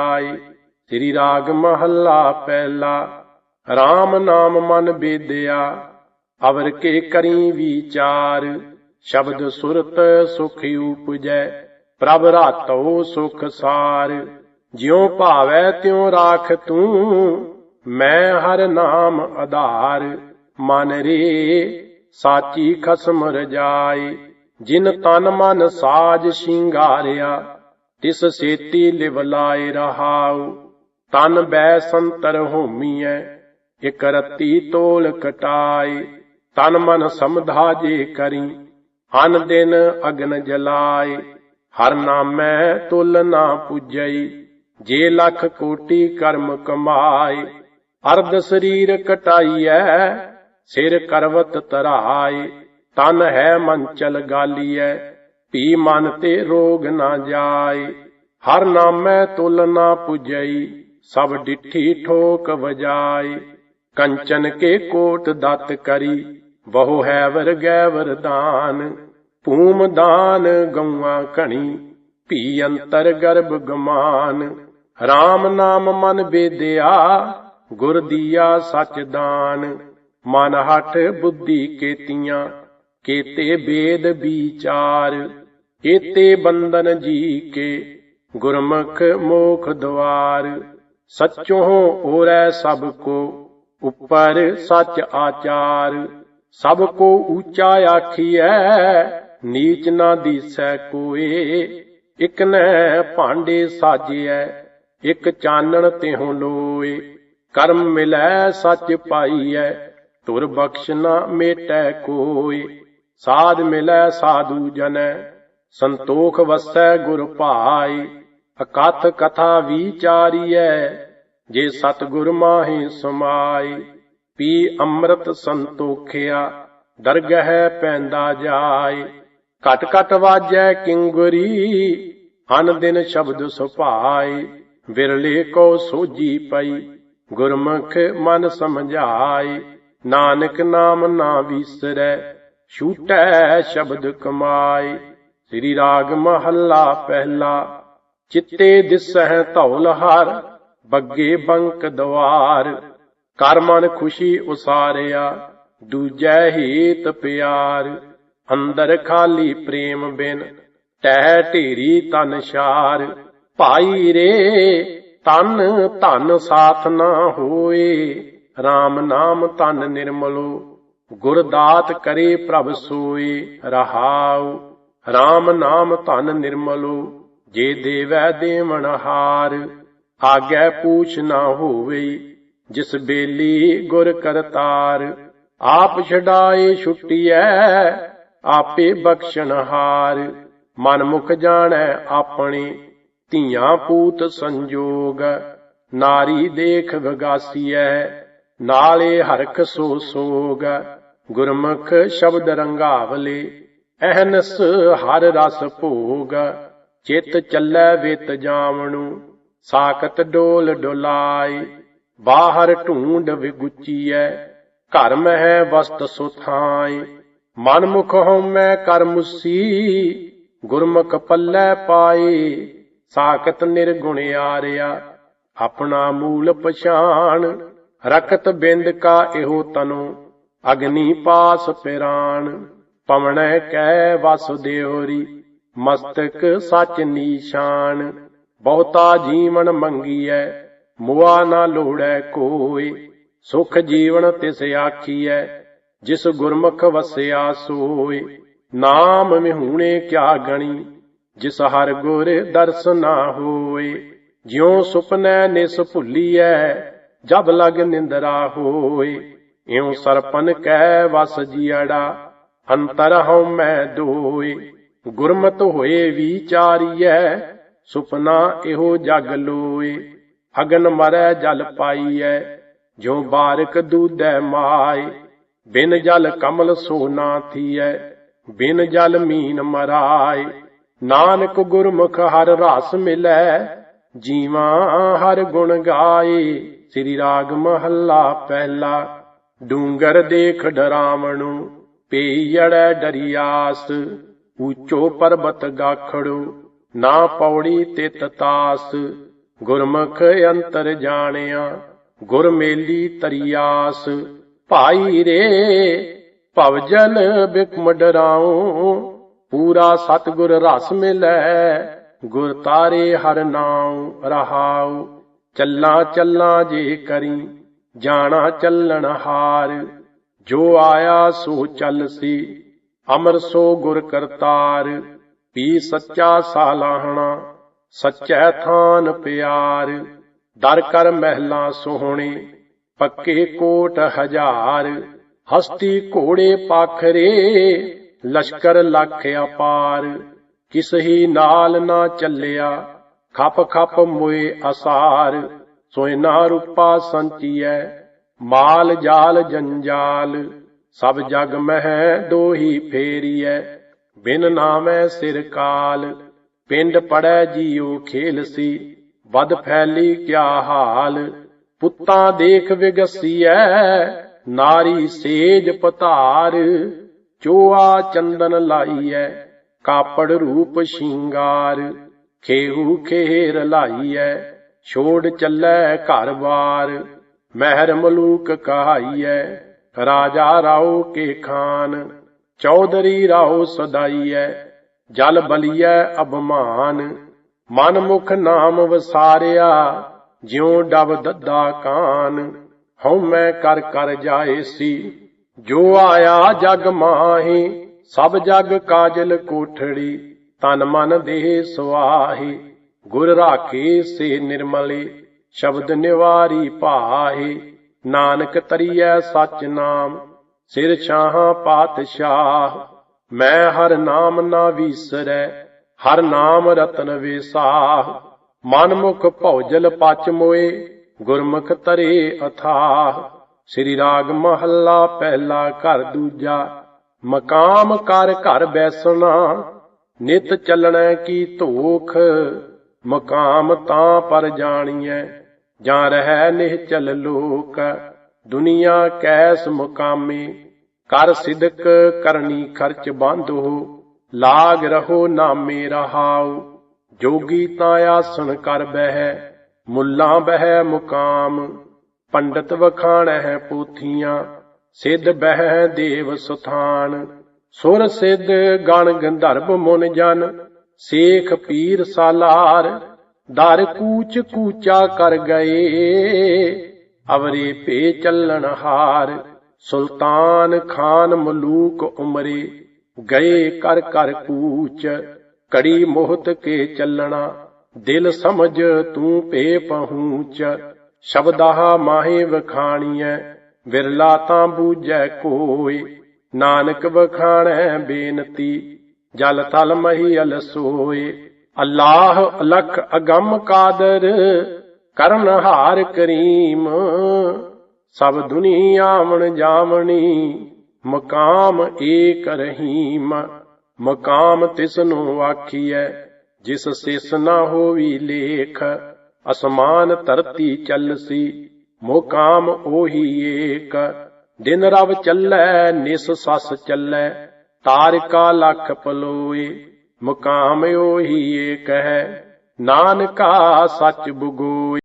ਆਏ ਸ੍ਰੀ ਰਾਗ ਮਹੱਲਾ ਪਹਿਲਾ। RAM ਨਾਮ ਮਨ ਬੇਦਿਆ, ਅਵਰ ਕੇ ਕਰੀ ਵਿਚਾਰ। ਸ਼ਬਦ ਸੁਰਤ ਸੁਖ ਉਪਜੈ, ਪ੍ਰਭ ਰਾਤੋ ਸੁਖ ਸਾਰ। ਜਿਉ ਭਾਵੈ ਤਿਉ ਰਾਖ ਤੂੰ, ਮੈਂ ਹਰ ਨਾਮ ਆਧਾਰ। ਮਨ ਰੇ ਸਾਚੀ ਖਸਮ ਰਜਾਏ, ਜਿਨ ਤਨ ਮਨ ਸਾਜ ਸ਼ਿੰਗਾਰਿਆ। ਤਿਸ ਸੇਤੀ ਲਿਵ ਲਾਏ ਰਹਾਉ, ਤਨ ਬੈ ਸੰਤਰ ਹੋਮੀਐ, ਇਕ ਰਤੀ ਤੋਲ ਕਟਾਏ, ਤਨ ਮਨ ਸਮਧਾ ਜੇ ਕਰੀ, ਅਨ ਦਿਨ ਅਗਨ ਜਲਾਏ, ਹਰ ਨਾਮੈ ਤੁਲ ਨਾ ਪੁਜਈ, ਜੇ ਲੱਖ ਕੋਟੀ ਕਰਮ ਕਮਾਏ, ਅਰਧ ਸਰੀਰ ਕਟਾਈਐ, ਸਿਰ ਕਰਵਤ ਤਰਾਏ, ਤਨ ਹੈ ਮਨ ਚਲ ਗਾਲੀਐ ਭੀ ਮਨ ਤੇ ਰੋਗ ਨਾ ਜਾਏ, ਹਰ ਨਾਮੈ ਤੁਲ ਨਾ ਪੁਜਈ, ਸਭ ਡਿਠੀ ਠੋਕ ਵਜਾਏ। ਕੰਚਨ ਕੇ ਕੋਟ ਦਤ ਕਰੀ, ਬਹੁ ਹੈ ਵਰਗੈ ਵਰਦਾਨ ਭੂਮ ਦਾਨ ਗਊਆਂ ਘਣੀ, ਭੀ ਅੰਤਰ ਗਰਭ ਗਮਾਨ। RAM ਨਾਮ ਮਨ ਬੇਦਿਆ, ਗੁਰ ਦੀਆ ਸਚ ਦਾਨ। ਮਨ ਹਠ ਬੁੱਧੀ ਕੇਤੀਆਂ ਕੇਤੇ ਵੇਦ ਵਿਚਾਰ ਏਤੇ ਬੰਦਨ ਜੀ ਕੇ ਗੁਰਮੁਖ ਮੋਖ ਦਵਾਰ। ਸਚੋ ਓਰੈ ਸਭ ਕੋ ਉਪਰ ਸਚ ਆਚਾਰ। ਸਭ ਕੋ ਉੱਚਾ ਆਖੀਐ, ਨੀਚ ਨਾ ਦੀਸੈ ਕੋਏ। ਇਕ ਨੈ ਭਾਂਡੇ ਸਾਜਿਐ, ਇਕ ਚਾਨਣ ਤਿਹੁ ਲੋਏ। ਕਰਮ ਮਿਲੈ ਸੱਚ ਪਾਈਐ ਤੁਰ ਬਖਸ਼ ਨਾ ਮੇਟੈ ਕੋਏ। ਸਾਧ ਮਿਲੈ ਸਾਧੂ ਜਨੈ, ਸੰਤੋਖ ਵਸੈ ਗੁਰ ਭਾਈ ਅਕਥ ਕਥਾ ਵਿਚਾਰੀਐ, ਜੇ ਸਤਿਗੁਰ ਮਾਹੀ ਸਮਾਈ ਪੀ ਅੰਮ੍ਰਿਤ ਸੰਤੋਖਿਆ, ਦਰਗਹਿ ਪੈਂਦਾ ਜਾਏ। ਘਟ ਘਟ ਵਾਜੈ ਕਿੰਗੁਰੀ ਹਨ ਦਿਨ ਸ਼ਬਦ ਸੁਭਾਏ। ਵਿਰਲੇ ਕੋ ਸੋਜੀ ਪਈ, ਗੁਰਮੁਖ ਮਨ ਸਮਝਾਏ। ਨਾਨਕ ਨਾਮ ਨਾ ਵਿਸਰੈ ਛੂਟੈ ਸ਼ਬਦ ਕਮਾਏ। ਸ੍ਰੀ ਰਾਗ ਮਹੱਲਾ ਪਹਿਲਾ। ਚਿੱਤੇ ਦਿਸਹਿ ਧੌਲ ਹਰ, ਬੱਗੇ ਬੰਕ ਦਵਾਰ। ਕਰ ਮਨ ਖੁਸ਼ੀ ਉਸਾਰਿਆ, ਦੂਜੈ ਹੀਤ ਪਿਆਰ। ਅੰਦਰ ਖਾਲੀ ਪ੍ਰੇਮ ਬਿਨ ਟਹਿ ਢੇਰੀ ਤਨ ਸ਼ਾਰ ਭਾਈ ਰੇ, ਤਨ ਧਨ ਸਾਥ ਨਾ ਹੋਏ। RAM ਨਾਮ ਤਨ ਨਿਰਮਲੋ ਗੁਰ ਦਾਤ ਕਰੇ ਪ੍ਰਭ ਸੋਏ ਰਹਾਉ RAM ਨਾਮ ਧਨ ਨਿਰਮਲੋ, ਜੇ ਦੇਵੈ ਦੇਵਨ ਹਾਰ, ਆਗੇ ਪੂਛ ਨਾ ਹੋਵੇ, ਜਿਸ ਬੇਲੀ ਗੁਰ ਕਰਤਾਰ, ਆਪ ਛਡਾਏ ਛੁੱਟੀਐ, ਆਪੇ ਬਖਸ਼ਣ ਹਾਰ, ਮਨ ਮੁਖ ਜਾਣੈ ਆਪਣੇ, ਧੀਆਂ ਪੂਤ ਸੰਜੋਗ, ਨਾਰੀ ਦੇਖ ਵਿਗਾਸੀਐ, ਨਾਲੇ ਹਰਖ ਸੋ ਸੋਗ। ਗੁਰਮੁਖ ਸ਼ਬਦ ਰੰਗਾਵਲੇ, ਅਹਨਸ ਹਰ ਰਸ ਭੋਗ, ਚਿਤ ਚੱਲੈ ਵਿਤ ਜਾਵਣੂ ਸਾਖਤ ਡੋਲ ਡੋਲਾਈ, ਬਾਹਰ ਢੂੰਡ ਵਿਗੁਚੀਐ, ਘਰ ਮਹਿ ਵਸਤ ਸੁਥਾਈ ਮਨ ਮੁਖ ਹਉਮੈ ਕਰ ਮੁਸੀ ਗੁਰਮੁਖ ਪੱਲੇ ਪਾਏ ਸਾਖਤ ਨਿਰਗੁਣ ਆਰਿਆ, ਆਪਣਾ ਮੂਲ ਪਛਾਣ, ਰਖਤ ਬਿੰਦ ਕਾ ਇਹੋ ਤਨੋ। ਅਗਨੀ ਪਾਸ ਪਿਰਾਣ ਪਵਣੈ ਕੈ ਵਸੁਦੇਵਰੀ ਮਸਤਕ ਸਚ ਨੀਸ਼ਾਨ। ਬਹੁਤਾ ਜੀਵਨ ਮੰਗੀਐ, ਮੁਆ ਨਾ ਲੋੜੈ ਕੋਈ ਸੁਖ ਜੀਵਨ ਤਿਸ ਆਖੀਐ, ਜਿਸ ਗੁਰਮੁਖ ਵਸਿਆ ਸੋਏ ਨਾਮ ਮਿਹੂਣੇ ਕਿਆ ਗਣੀ, ਜਿਸ ਹਰ ਗੁਰ ਦਰਸਨਾ ਹੋਏ ਜਿਉ ਸੁਪਨੈ ਨਿਸ ਭੁੱਲੀਐ, ਜਬ ਲਗ ਨਿੰਦਰਾ ਹੋਏ ਇਉ ਸਰਪਨ ਕਹਿ ਵਸ ਜੀੜਾ ਅੰਤਰ ਹਉ ਮੈਂ ਦੋਏ, ਗੁਰਮਤ ਹੋਏ ਵਿਚਾਰੀਐ ਸੁਪਨਾ ਇਹੋ ਜਗ ਲੋਏ, ਅਗਨ ਮਰੈ ਜਲ ਪਾਈਐ, ਜੋ ਬਾਰਕ ਦੂਧੈ ਮਾਏ, ਬਿਨ ਜਲ ਕਮਲ ਸੋਨਾ ਥੀਐ, ਬਿਨ ਜਲ ਮੀਨ ਮਰਾਏ, ਨਾਨਕ ਗੁਰਮੁਖ ਹਰ ਰਸ ਮਿਲੈ, ਜੀਵਾ ਹਰ ਗੁਣ ਗਾਏ, ਸ੍ਰੀ ਰਾਗ ਮਹੱਲਾ ਪਹਿਲਾ। ਡੂੰਗਰ ਦੇਖ ਡਰਾਵਣੂ ਪੇਯੜੈ ਡਰਿਆਸ, ਊਚੋ ਪਰਬਤ ਗਾਖੜੋ, ਨਾ ਪੌੜੀ ਤੇ ਤਾਸ। ਗੁਰਮੁਖ ਅੰਤਰ ਜਾਣਿਆ ਗੁਰਮੇਲੀ ਤਰੀਆਸ। ਭਾਈ ਰੇ ਭਵਜਲ ਬਿਕਮ ਡਰਾਉ, ਪੂਰਾ ਸਤਿਗੁਰ ਰਸ ਮਿਲੈ, ਗੁਰ ਤਾਰੇ ਹਰ ਨਾਉ ਰਹਾਉ। ਚੱਲਾਂ ਚੱਲਾਂ ਜੇ ਕਰੀ ਜਾਣਾ ਚੱਲਣ ਹਾਰ। ਜੋ ਆਇਆ ਸੋ ਚੱਲ ਸੀ, ਅਮਰ ਸੋ ਗੁਰ ਕਰਤਾਰ। ਪੀ ਸੱਚਾ ਸਾਲਾਹਣਾ, ਸੱਚੈ ਥਾਨ ਪਿਆਰ। ਦਰ ਕਰ ਮਹਿਲਾ ਸੋਹਣੇ, ਪੱਕੇ ਕੋਟ ਹਜ਼ਾਰ। ਹਸਤੀ ਘੋੜੇ ਪਾਖਰੇ, ਲਸ਼ਕਰ ਲੱਖ ਅਪਾਰ। ਕਿਸ ਹੀ ਨਾਲ ਨਾ ਚੱਲਿਆ, ਖਪ ਖਪ ਮੋਏ ਅਸਾਰ। ਸੋਇਨਾ ਰੂਪਾ ਸੰਚੀਐ, ਮਾਲ ਜਾਲ ਜੰਜਾਲ, ਸਭ ਜਗ ਮਹਿ ਦੋਹੀ ਫੇਰੀਐ, ਬਿਨ ਨਾਮੈ ਸਿਰ ਕਾਲ, ਪਿੰਡ ਪੜੈ ਜੀਉ ਖੇਲ ਸੀ ਵਦ ਫੈਲੀ ਕਿਆ ਹਾਲ, ਪੁੱਤਾਂ ਦੇਖ ਵਿਗਸੀਐ, ਨਾਰੀ ਸੇਜ ਪਤਾਰ, ਚੋਆ ਚੰਦਨ ਲਾਈਐ, ਕਾਪੜ ਰੂਪ ਸ਼ਿੰਗਾਰ, ਖੇਹੂ ਖੇਰ ਲਾਈਐ ਛੋੜ ਚੱਲੈ ਘਰ ਬਾਰ ਮਹਿਰ ਮਲੂਕ ਕਹਾਈਐ, ਰਾਜਾ ਰਾਓ ਕੇ ਖਾਨ, ਚੌਧਰੀ ਰਾਓ ਸਦਾਈਐ, ਜਲ ਬਲੀਐ ਅਭਮਾਨ ਮਨ ਮੁਖ ਨਾਮ ਵਸਾਰਿਆ, ਜਿਉ ਡਬ ਦੱਦਾ ਕਾਨ, ਹਉ ਮੈਂ ਕਰ ਕਰ ਜਾਏ ਸੀ ਜੋ ਆਇਆ ਜਗ ਮਾਹੀ, ਸਭ ਜਗ ਕਾਜਲ ਕੋਠੜੀ, ਤਨ ਮਨ ਦੇਹ ਸੁਆਹੀ। ਗੁਰ ਰਾਖੇ ਸੇ ਨਿਰਮਲੇ, ਸ਼ਬਦ ਨਿਵਾਰੀ ਭਾਹੇ ਨਾਨਕ ਤਰੀਐ ਸਚ ਨਾਮ, ਸਿਰ ਛਾਹਾਂ ਪਾਤਸ਼ਾਹ। ਮੈਂ ਹਰ ਨਾਮ ਨਾ ਵੀਸਰੈ, ਹਰ ਨਾਮ ਰਤਨ ਵਿਸਾਹ। ਮਨ ਮੁਖ ਭੌਜਲ ਪਚ ਮੋਏ, ਗੁਰਮੁਖ ਤਰੇ ਅਥਾਹ। ਸ੍ਰੀ ਰਾਗ ਮਹੱਲਾ ਪਹਿਲਾ ਘਰ ਦੂਜਾ, ਮਕਾਮ ਕਰ ਘਰ ਬੈਸਣਾ। ਨਿਤ ਚੱਲਣਾ ਕੀ ਧੋਖ ਮਕਾਮ ਤਾਂ ਪਰ ਜਾਣੀਐ, ਜਾਂ ਰਹਿ ਨਿਹਚਲ ਲੋਕ। ਦੁਨੀਆ ਕੈਸ ਮੁਕਾਮੇ, ਕਰ ਸਿਦਕ ਕਰਨੀ ਖਰਚ ਬੰਧੋ ਲਾਗ ਰਹੋ ਨਾਮੇ ਰਹਾਉ, ਜੋਗੀ ਤਾਂ ਆਸਣ ਕਰ ਬਹਿ। ਮੁੱਲਾ ਬਹਿ ਮੁਕਾਮ, ਪੰਡਤ ਵਖਾਣੈ ਪੋਥੀਆਂ। ਸਿੱਧ ਬਹਿ ਦੇਵ ਸੁਥਾਨ, ਸੁਰ ਸਿੱਧ ਗਣ ਗੰਧਰਵ ਮੁਨ ਜਨ। ਸੇਖ ਪੀਰ ਸਾਲਾਰ ਦਰ ਕੂਚ ਕੂਚਾ ਕਰ ਗਏ। ਅਵਰੇ ਭੇ ਚੱਲਣ ਹਾਰ ਸੁਲਤਾਨ ਖਾਨ ਮਲੂਕ ਉਮਰੇ। ਗਏ ਕਰ ਕਰ ਕੂਚ ਕੜੀ ਮੋਹਤ ਕੇ ਚੱਲਣਾ। ਦਿਲ ਸਮਝ ਤੂੰ ਪੇ ਪਹੂਚ ਸ਼ਬਦਾਹ ਮਾਹੇ ਵਖਾਣੀਐ। ਵਿਰਲਾ ਤਾਂ ਬੂਝੈ ਕੋਏ ਨਾਨਕ ਵਖਾਣੈ ਬੇਨਤੀ ਜਲ ਤਲ ਮਹੀ ਅਲ ਸੋਏ। ਅੱਲਾਹ ਅਲਖ ਅਗੰਮ ਕਾਦਰ ਕਰਨ ਹਾਰ ਕਰੀਮ। ਸਭ ਦੁਨੀਆ ਆਵਣ ਜਾਵਣੀ, ਮਕਾਮ ਏਕ ਰਹੀਮ। ਮਕਾਮ ਤਿਸ ਨੂੰ ਆਖੀਐ, ਜਿਸ ਸਿਸ ਨਾ ਹੋਵੀ ਲੇਖ। ਅਸਮਾਨ ਧਰਤੀ ਚੱਲਸੀ, ਮੋਕਾਮ ਉਹੀ ਏਕ। ਦਿਨ ਰਵ ਚੱਲੈ, ਨਿਸ ਸਸ ਚੱਲੈ। ਤਾਰਿਕਾ ਲਖ ਪਲੋਏ ਮੁਕਾਮ ਉਹੀ ਏਕ ਹੈ ਨਾਨਕਾ ਸੱਚ ਬੁਗੋਏ।